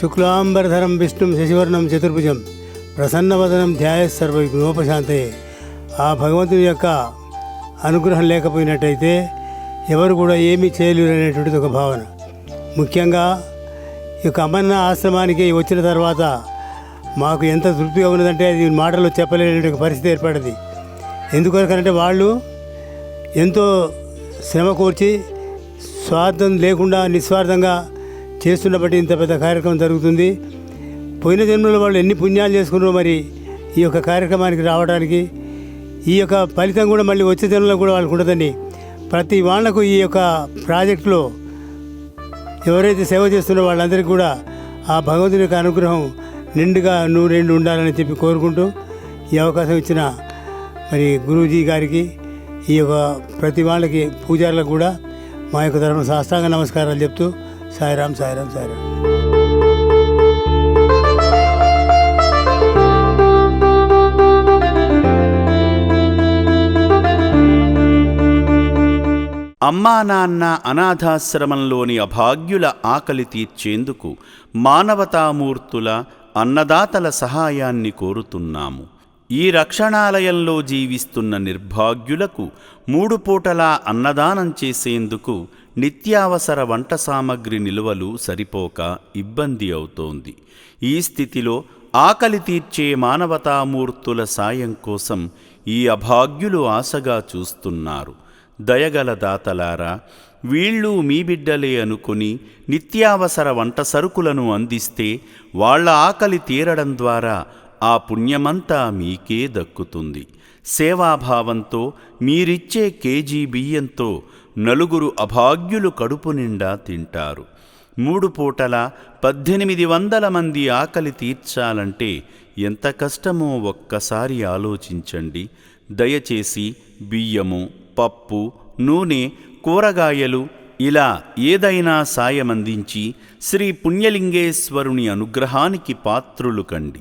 శుక్లాంబరధరం విష్ణుం శశివర్ణం చతుర్భుజం ప్రసన్నవదనం ధ్యాయ సర్వ విఘ్నోపశాంతయే ఆ భగవంతుని యొక్క అనుగ్రహం లేకపోయినట్టయితే ఎవరు కూడా ఏమీ చేయలేరు అనేటువంటిది ఒక భావన. ముఖ్యంగా ఈ యొక్క అమన్న ఆశ్రమానికి వచ్చిన తర్వాత మాకు ఎంత తృప్తిగా ఉన్నదంటే అది మాటలు చెప్పలేని పరిస్థితి ఏర్పడింది. ఎందుకొరకంటే వాళ్ళు ఎంతో శ్రమ కూర్చి స్వార్థం లేకుండా నిస్వార్థంగా చేస్తున్న బట్టి ఇంత పెద్ద కార్యక్రమం జరుగుతుంది. పోయిన జన్మలో వాళ్ళు ఎన్ని పుణ్యాలు చేసుకున్నారో మరి ఈ యొక్క కార్యక్రమానికి రావడానికి ఈ యొక్క ఫలితం కూడా మళ్ళీ వచ్చే జన్మలో కూడా వాళ్ళకు ఉండదని ప్రతి వాళ్ళకు ఈ యొక్క ప్రాజెక్టులో ఎవరైతే సేవ చేస్తున్న వాళ్ళందరికీ కూడా ఆ భగవంతుని యొక్క అనుగ్రహం నిండుగా నూరెండు ఉండాలని చెప్పి కోరుకుంటూ ఈ అవకాశం ఇచ్చిన మరి గురూజీ గారికి ఈ యొక్క ప్రతి వాళ్ళకి పూజారులకు కూడా మా యొక్క తరఫున సాష్టాంగ నమస్కారాలు చెప్తూ సాయిరాం సాయిరామ్ సాయిరామ్. అమ్మా నాన్న అనాథాశ్రమంలోని అభాగ్యుల ఆకలి తీర్చేందుకు మానవతామూర్తుల అన్నదాతల సహాయాన్ని కోరుతున్నాము. ఈ రక్షణాలయంలో జీవిస్తున్న నిర్భాగ్యులకు మూడు పూటలా అన్నదానం చేసేందుకు నిత్యావసర వంట సామగ్రి నిల్వలు సరిపోక ఇబ్బంది అవుతోంది. ఈ స్థితిలో ఆకలి తీర్చే మానవతామూర్తుల సాయం కోసం ఈ అభాగ్యులు ఆశగా చూస్తున్నారు. దయగల దాతలారా వీళ్ళు మీ బిడ్డలే అనుకుని నిత్యావసర వంట సరుకులను అందిస్తే వాళ్ళ ఆకలి తీరడం ద్వారా ఆ పుణ్యమంతా మీకే దక్కుతుంది. సేవాభావంతో మీరిచ్చే కేజీ బియ్యంతో నలుగురు అభాగ్యులు కడుపు నిండా తింటారు. మూడు పూటల పద్దెనిమిది వందల మంది ఆకలి తీర్చాలంటే ఎంత కష్టమో ఒక్కసారి ఆలోచించండి. దయచేసి బియ్యము పప్పు నూనె కూరగాయలు ఇలా ఏదైనా సాయమందించి శ్రీ పుణ్యలింగేశ్వరుని అనుగ్రహానికి పాత్రులు కండి.